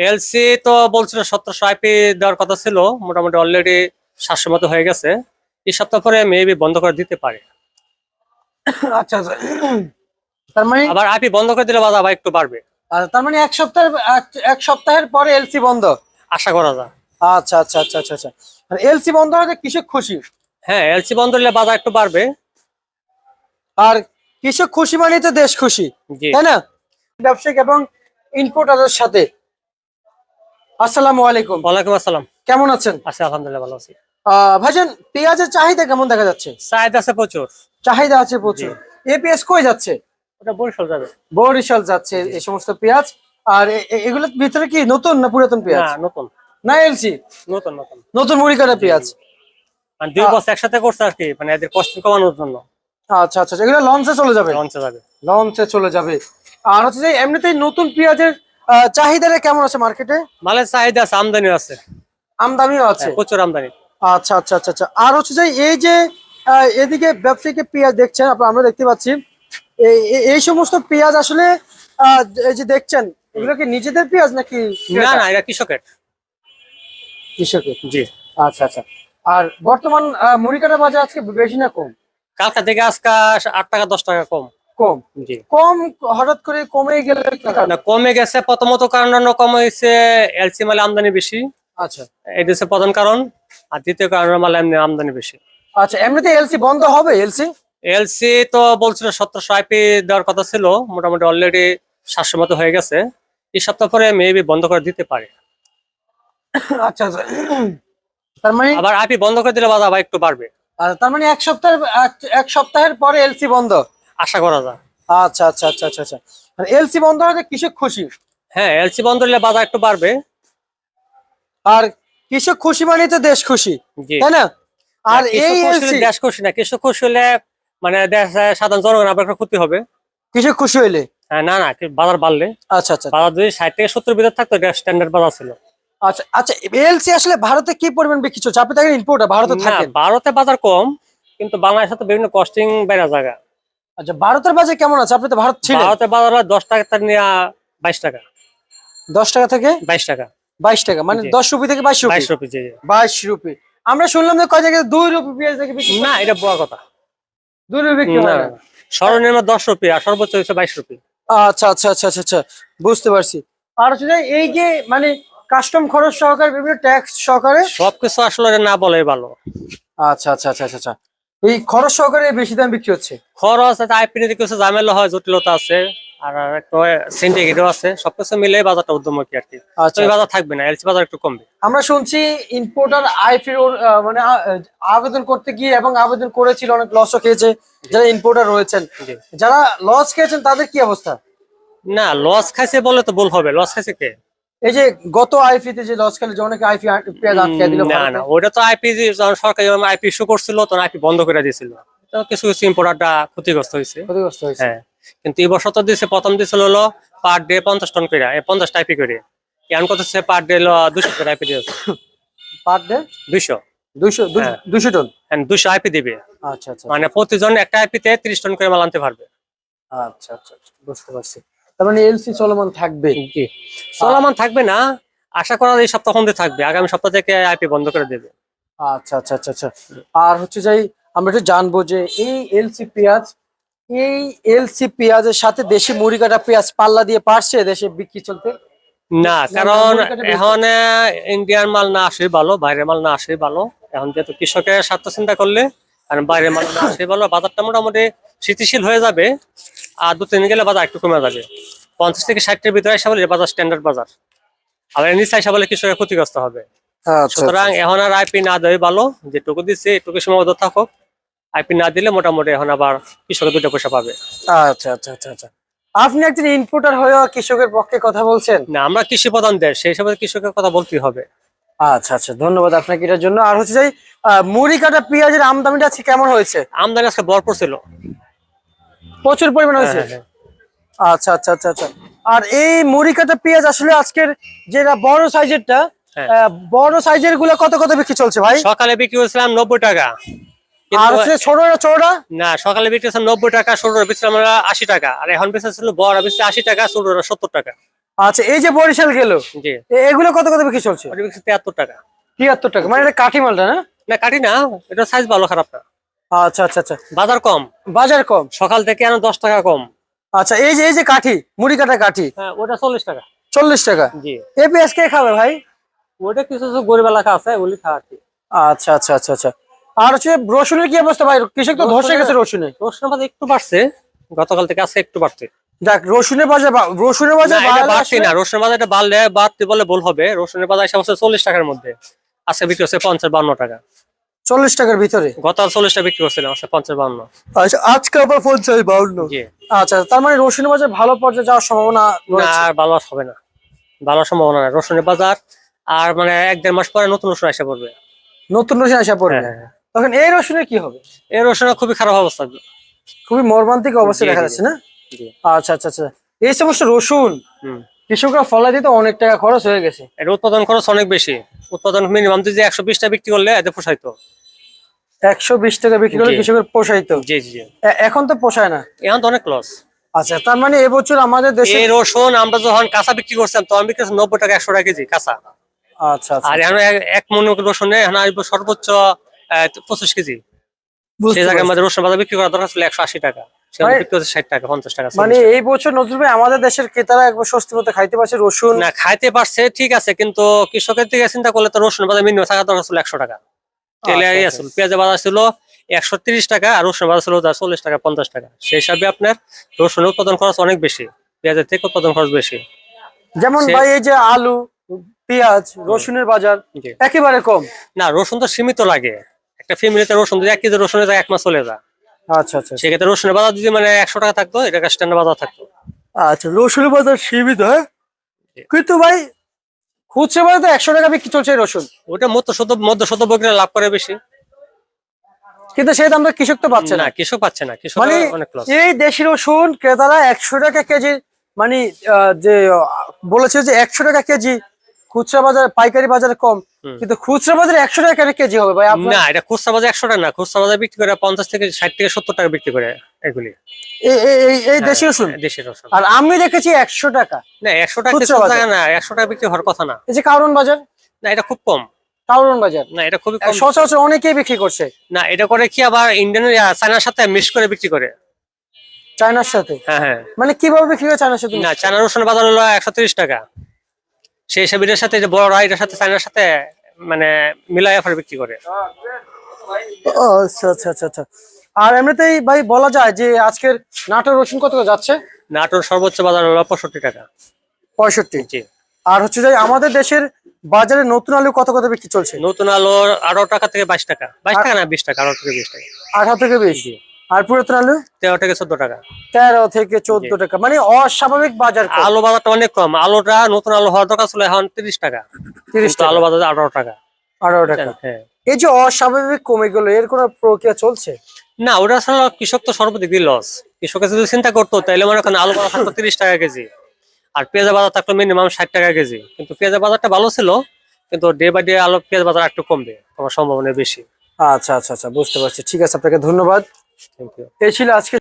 LC তো বলছিল সতেরোশো আইপি দেওয়ার কথা ছিল মোটামুটি অলরেডি সাতশো মতো হয়ে গেছে। এই সপ্তাহ পরে মেবি বন্ধ করে দিতে পারে। আচ্ছা আচ্ছা। তার মানে আবার আইপি বন্ধ করে দিলে বাজার আবার একটু বাড়বে। আচ্ছা, তার মানে এক সপ্তাহের এক- সপ্তাহের পরে এলসি বন্ধ? আশা করা যায়। আচ্ছা আচ্ছা আচ্ছা আচ্ছা আচ্ছা। এলসি বন্ধ হলে কৃষক খুশি? হ্যাঁ এলসি বন্ধ হলে বাজার একটু বাড়বে। আর কৃষক খুশি মানে তো দেশ খুশি তাই না? ব্যবসায়িক এবং ইম্পোর্টারের সাথে। আসসালামু আলাইকুম। ওয়ালাইকুম আসসালাম। কেমন আছেন? আচ্ছা আলহামদুলিল্লাহ ভালো আছি। ভাইজান পেঁয়াজের চাহিদা কেমন দেখা যাচ্ছে? চাহিদা আছে প্রচুর। চাহিদা আছে প্রচুর। এই পেঁয়াজ কই যাচ্ছে? ওটা বরিশাল যাবে। বরিশাল যাচ্ছে এই সমস্ত পেঁয়াজ। আর এ- এ- এগুলোর ভিতরে কি নতুন না পুরাতন পেঁয়াজ? না নতুন। না এলসি? নতুন নতুন। নতুন মুড়ি কাটা পেঁয়াজ। মানে দুই বছর একসাথে করছে আর কি মানে এদের কষ্ট কমানোর জন্য। আচ্ছা আচ্ছা আচ্ছা, এগুলো লঞ্চে চলে যাবে? লঞ্চে যাবে। লঞ্চে চলে যাবে। আর হচ্ছে যে এমনিতেই নতুন পেঁয়াজের চাহিদাটা কেমন আছে মার্কেটে মালের চাহিদা আছে আমদানি আছে। আমদানিও আছে? হ্যাঁ, প্রচুর আমদানি। আচ্ছা আচ্ছা আচ্ছা আচ্ছা। আর হচ্ছে যে এই যে এদিকে ব্যবসায়িক পেঁয়াজ দেখছেন আপনারা আমরা দেখতে পাচ্ছি। এই- সমস্ত পেঁয়াজ আসলে এই যে দেখছেন এগুলো কি নিজেদের পেঁয়াজ নাকি না না এটা কৃষকের। কৃষকের? জি। আচ্ছা আচ্ছা। আর বর্তমান মুড়ি কাটা বাজার আজকে বেশি না কম? কালকা থেকে আজকে আট টাকা দশ টাকা কম। কম। জি। কম হঠাৎ করে কমে গেলে না কমে গেছে প্রথমত কারণ কম হয়েছে এলসি মালে আমদানি বেশি। আচ্ছা। এটা হচ্ছে প্রধান কারণ। আর দ্বিতীয় কারণ মালে এমনি আমদানি বেশি। আচ্ছা এমনিতে এলসি বন্ধ হবে এলসি? এলসি তো বলছিল সতেরোশো আইপি দেওয়ার কথা ছিল মোটামুটি অলরেডি সাতশো মতো হয়ে গেছে। এই সপ্তাহ পরে মেবি বন্ধ করে দিতে পারে। আচ্ছা আচ্ছা। তার মানে আবার আইপি বন্ধ করে দিলে বাজার আবার একটু বাড়বে। আচ্ছা, তার মানে এক সপ্তাহের এক সপ্তাহের পরে এলসি বন্ধ। আশা করা যায়। আচ্ছা আচ্ছা আচ্ছা আচ্ছা আচ্ছা। এলসি বন্ধ হলে কৃষক খুশি? হ্যাঁ এলসি বন্ধ হলে বাজার একটু বাড়বে। আর কৃষক খুশি মানে তো দেশ খুশি তাই না? আর এই এলসি দেশ খুশি না কৃষক খুশি হলে মানে দেশ সাধারণ জনগণ আবার একটা ক্ষতি হবে। কৃষক খুশি হইলে? হ্যাঁ না না বাজার বাড়লে। আচ্ছা আচ্ছা বাজার যদি ষাট থেকে সত্তর ভিতর থাকতো এটা স্ট্যান্ডার্ড বাজার ছিল। আচ্ছা আচ্ছা এলসি আসলে ভারতে কি পরিমাণ বিক্রি চলছে? আপনি থাকেন ইম্পোর্টার ভারতে না থাকেন। ভারতে বাজার কম কিন্তু বাংলাদেশে তো বিভিন্ন কস্টিং বেড়া জায়গা। আচ্ছা ভারতের বাজার কেমন আছে? আপনি তো ভারত ছিলেন। ভারতে বাজার দশ টাকা নিয়ে বাইশ টাকা। দশ টাকা থেকে বাইশ টাকা। বাইশ টাকা মানে। দশ রুপি থেকে বাইশ রুপি। বাইশ রুপি। বাইশ রুপি। আমরা শুনলাম যে কয় জায়গায় দুই রুপি পেঁয়াজ থেকে বিক্রি না এটা বড় কথা। দুই রুপি বিক্রি হয়। সর্বনিম্ন দশ রুপি আর সর্বোচ্চ হচ্ছে বাইশ রুপি। আচ্ছা আচ্ছা আচ্ছা আচ্ছা আচ্ছা। বুঝতে পারছি। আর হচ্ছে এই যে মানে কাস্টম খরচ সহকারে বিভিন্ন ট্যাক্স সহকারে? সবকিছু আসলে না বলে ভালো। আচ্ছা আচ্ছা আচ্ছা আচ্ছা আচ্ছা। এই খরচ সহকারে বেশি দাম বিক্রি হচ্ছে? খরচ আছে আইপি নিতে কিছু ঝামেলা হয় জটিলতা আছে আর একটা সিন্ডিকেটও আছে সবকিছু মিলে বাজারটা উদ্যমী আর কি। আচ্ছা বাজার থাকবে না এলসি বাজার একটু কমবে। আমরা শুনছি ইম্পোর্টার আইফির মানে আবেদন করতে গিয়ে এবং আবেদন করেছিল অনেক লসও খেয়েছে যারা ইম্পোর্টার রয়েছেন। যারা লস খেয়েছেন তাদের কি অবস্থা? না লস খাইছে বলে তো ভুল হবে। লস খাইছে কে? এই যে গত আইফিতে যে লস খেলে যে অনেকে আইফি পেঁয়াজ আটকে দিল না না ওটা তো আইপি সরকার যখন আইপি ইস্যু করছিল তখন আইপি বন্ধ করে দিয়েছিল। তো কিছু কিছু ইম্পোর্টারটা ক্ষতিগ্রস্ত হয়েছে। ক্ষতিগ্রস্ত হয়েছে। হ্যাঁ কিন্তু এই বছর তো দিয়েছে প্রথম দিয়েছিল হলো পার ডে পঞ্চাশ টন করে পঞ্চাশ টাইপি করে। এখন কত সে পার ডে দুশো করে আইপি দিয়েছে। পার ডে হ্যাঁ। দুশো টন দুশো আইপি দিবে। আচ্ছা আচ্ছা। মানে প্রতিজন একটা আইপিতে ত্রিশ টন করে মাল আনতে পারবে। আচ্ছা আচ্ছা আচ্ছা, বুঝতে পারছি। তার মানে এলসি চলমান থাকবে। চলমান থাকবে না আশা করা এই সপ্তাহ মধ্যে থাকবে আগামী সপ্তাহ থেকে আইপি বন্ধ করে দেবে। আচ্ছা আচ্ছা আচ্ছা আচ্ছা। আর হচ্ছে যাই আমরা একটু জানব যে এই এলসি পেঁয়াজ এই এলসি পেঁয়াজের সাথে দেশি মুড়ি কাটা পেঁয়াজ পাল্লা দিয়ে পারছে দেশে বিক্রি চলতে? না কারণ এখন ইন্ডিয়ান মাল না আসে ভালো বাইরের মাল না আসে ভালো। এখন যেহেতু কৃষকের স্বার্থ চিন্তা করলে কারণ বাইরের মাল না আসে ভালো বাজারটা মোটামুটি স্থিতিশীল হয়ে যাবে। আর দু তিন গেলে বাজার একটু কমে যাবে। পঞ্চাশ থেকে ষাটের ভিতরে এসে বলে বাজার স্ট্যান্ডার্ড বাজার। আবার নিচে এসে বলে কৃষকের ক্ষতিগ্রস্ত হবে। আচ্ছা সুতরাং এখন আর আইপি না দেয় ভালো। যেটুকু দিচ্ছে এটুকু সীমাবদ্ধ থাকুক। আইপি না দিলে মোটামুটি এখন আবার কৃষকের দুটো পয়সা পাবে। আচ্ছা আচ্ছা আচ্ছা আচ্ছা। আপনি একজন ইনপুটার হয়েও কৃষকের পক্ষে কথা বলছেন? না আমরা কৃষি প্রধান দেশ সেই হিসাবে কৃষকের কথা বলতেই হবে। আচ্ছা আচ্ছা ধন্যবাদ আপনাকে এটার জন্য। আর হচ্ছে যাই আহ, মুড়ি কাটা পেঁয়াজের আমদানিটা কেমন হয়েছে? আমদানি আজকে ভরপুর ছিল। প্রচুর পরিমাণ হয়েছে? হ্যাঁ, হ্যাঁ, আচ্ছা আচ্ছা আচ্ছা আচ্ছা। আর এই মুড়ি কাটা পেঁয়াজ আসলে আজকের যেটা বড় সাইজেরটা হ্যাঁ। আহ, বড় সাইজেরগুলো কত কত বিক্রি চলছে ভাই? সকালে বিক্রি করেছিলাম নব্বই টাকা। আর হচ্ছে ছোটটা ছোটটা না সকালে বিক্রি নব্বই টাকা আমরা আশি টাকা। আর এখন বড় আশি টাকা সত্তর টাকা। আচ্ছা এই যে বরিশাল গেল এগুলো কত কত বিক্রি চলছে? তিয়াত্তর টাকা। তিয়াত্তর টাকা মানে এটা কাঠি মালটা না? না কাটি না এটা সাইজ ভালো খারাপ না। আচ্ছা আচ্ছা আচ্ছা। বাজার কম? বাজার কম? সকাল থেকে আনো দশ টাকা কম। আচ্ছা এই যে এই যে কাঠি মুড়ি কাটা কাঠি। হ্যাঁ ওটা চল্লিশ টাকা। চল্লিশ টাকা? জি। এ পেঁয়াজ কে খাবে ভাই? ওটা কিছু কিছু গরিব এলাকা আছে ওগুলি খাওয়াচ্ছি আচ্ছা আচ্ছা আচ্ছা আচ্ছা। আর হচ্ছে রসুনের কি অবস্থা ভাই? কৃষক তো ধসে গেছে রসুনে। রসুনের বাজার একটু বাড়ছে। গতকাল থেকে আজকে একটু বাড়ছে। দেখ রসুনের বাজার রসুনের বাজার বাড়ছে না। রসুনের বাজার বাড়লে বাড়তে বলে ভুল হবে। রসুনের বাজার এসে চল্লিশ টাকার মধ্যে। আজকে বিক্রি হচ্ছে পঞ্চাশ বান্ন টাকা। চল্লিশ টাকার ভিতরে? গতকাল চল্লিশ টাকা বিক্রি করছিলাম আজকে পঞ্চাশ বান্ন আচ্ছা আজকে আবার পঞ্চাশ বাউন্ন। আচ্ছা তার মানে রসুনের বাজার ভালো পর্যায়ে যাওয়ার সম্ভাবনা না আর ভালো হবে না। ভালো সম্ভাবনা না রসুনের বাজার আর মানে এক দেড় মাস পরে নতুন রসুন এসে পড়বে। নতুন রসুন আসা পড়বে? হ্যাঁ, হ্যাঁ। তখন এই রসুনের কি হবে? এই রসুনের খুবই খারাপ অবস্থা। খুবই মর্মান্তিক অবস্থা দেখা যাচ্ছে না? আচ্ছা আচ্ছা আচ্ছা। এই সমস্ত রসুন কৃষকরা ফলাই দিতে অনেক টাকা খরচ হয়ে গেছে। এটা উৎপাদন খরচ অনেক বেশি। উৎপাদন মিনিমাম যদি একশো বিশটা বিক্রি করলে এতে পোষাইতো একশো বিশ টাকা বিক্রি করলে কৃষকের পোষাইতো? জি জি এখন তো পোষায় না? এখন তো অনেক লস আচ্ছা তার মানে এবছর আমাদের দেশে এই রসুন আমরা যখন কাঁচা বিক্রি করছিলাম তখন বিক্রি নব্বই টাকা একশো টাকা কেজি কাঁচা। আচ্ছা আচ্ছা। আর এখন এক- মন রসুনে এখন আসবে সর্বোচ্চ পঁচিশ কেজি। বুঝতে সেই জায়গায় আমাদের রসুন বাজার বিক্রি করা দরকার ছিল একশো আশি টাকা। মানে- বিক্রি হচ্ছে ষাট টাকা পঞ্চাশ টাকা মানে এই বছর নজরুল আমাদের দেশের ক্রেতারা একবার স্বস্তি মতো খাইতে পারছে রসুন না খাইতে পারছে ঠিক আছে কিন্তু কৃষকের দিকে চিন্তা করলে তো রসুন বাজার মিনিমাম থাকা দরকার ছিল একশো টাকা। তেলে আচ্ছা, ইয়ে আচ্ছা। পেঁয়াজের বাজার ছিল একশো টাকা আর রসুন বাজার ছিল যা চল্লিশ টাকা পঞ্চাশ টাকা। সেই হিসাবে আপনার রসুনের উৎপাদন খরচ অনেক বেশি পেঁয়াজের থেকে উৎপাদন খরচ বেশি। যেমন ভাই এই যে আলু পেঁয়াজ রসুনের বাজার একেবারে কম। না রসুন তো সীমিত লাগে। একটা ফ্যামিলিতে রসুন যদি এক কেজি রসুনের এক মাস চলে যায়। আচ্ছা আচ্ছা সেক্ষেত্রে রসুনের বাজার যদি মানে একশো টাকা থাকতো এটা স্ট্যান্ডার্ড বাজার থাকতো। আচ্ছা রসুনের বাজার সীমিত হ্যাঁ? কিন্তু ভাই খুচরা বাজারে তো একশো টাকা বিক্রি চলছে রসুন। ওটা মধ্য শত মধ্য শত বকরে লাভ করে বেশি। কিন্তু সেই দামটা কৃষক তো পাচ্ছে না। কৃষক পাচ্ছে না। কৃষক মানে এই দেশি রসুন ক্রেতারা একশো টাকা কেজি মানে আহ, যে বলেছে যে একশো টাকা কেজি খুচরা বাজার পাইকারি বাজারে কম কিন্তু খুচরা বাজারে একশো টাকা কেন কেজি হবে ভাই না এটা খুচরা বাজার একশো টাকা না খুচরা বাজার বিক্রি করে পঞ্চাশ থেকে ষাট থেকে সত্তর টাকা বিক্রি করে এগুলি। এই- এই দেশি রসুন? হ্যাঁ, রসুন। আর আমি দেখেছি একশো টাকা। না একশো টাকা না একশো টাকা বিক্রি হওয়ার কথা না। এই যে কারণ বাজার? না এটা খুব কম। বাজার? না এটা খুবই কম। সচরাচর অনেকেই বিক্রি করছে। না এটা করে কি আবার ইন্ডিয়ান চায়নার সাথে মিক্স করে বিক্রি করে? চায়নার সাথে? হ্যাঁ হ্যাঁ। মানে কীভাবে বিক্রি করে চায়নার সাথে না চায়না রসুনের বাজার হলো একশো তিরিশ টাকা। সেই হিসাবে এটার সাথে যে বড় এটার সাথে চায়নার সাথে মানে মিলাই অফার বিক্রি করে। ও, আচ্ছা আচ্ছা আচ্ছা আচ্ছা। আর এমনিতেই ভাই বলা যায় যে আজকের নাটোর রসুন কত করে যাচ্ছে? নাটোর সর্বোচ্চ বাজার হলো পঁয়ষট্টি টাকা। পঁয়ষট্টি। জি। আর হচ্ছে যে আমাদের দেশের বাজারে নতুন আলু কত কত বিক্রি চলছে? নতুন আলু আঠারো টাকা থেকে বাইশ টাকা। বাইশ টাকা না বিশ টাকা আঠারো থেকে বিশ টাকা। আঠারো থেকে বিশ। আর পুরাতন আলু? তেরো থেকে চোদ্দ টাকা। তেরো থেকে চোদ্দ টাকা। মানে অস্বাভাবিক বাজার। আলু বাজারটা অনেক কম। আলুটা নতুন আলু হওয়ার দরকার ছিল এখন তিরিশ টাকা। তিরিশ টাকা আলু বাজার আঠারো টাকা। আঠারো টাকা। হ্যাঁ। এই যে অস্বাভাবিক কমে গেল এর কোনো প্রক্রিয়া চলছে? না ওটা আসলে কৃষক তো সর্বাধিক লস কৃষকের যদি চিন্তা করতো তাহলে মনে করেন আলু বাজার থাকতো তিরিশ টাকা কেজি। আর পেঁয়াজের বাজার থাকতো মিনিমাম ষাট টাকা কেজি। কিন্তু পেঁয়াজের বাজারটা ভালো ছিল কিন্তু ডে বাই ডে আলু পেঁয়াজ বাজার একটু কমবে তোমার সম্ভাবনা বেশি। আচ্ছা আচ্ছা আচ্ছা বুঝতে পারছি। ঠিক আছে আপনাকে ধন্যবাদ। থ্যাংক ইউ এই ছিল আজকে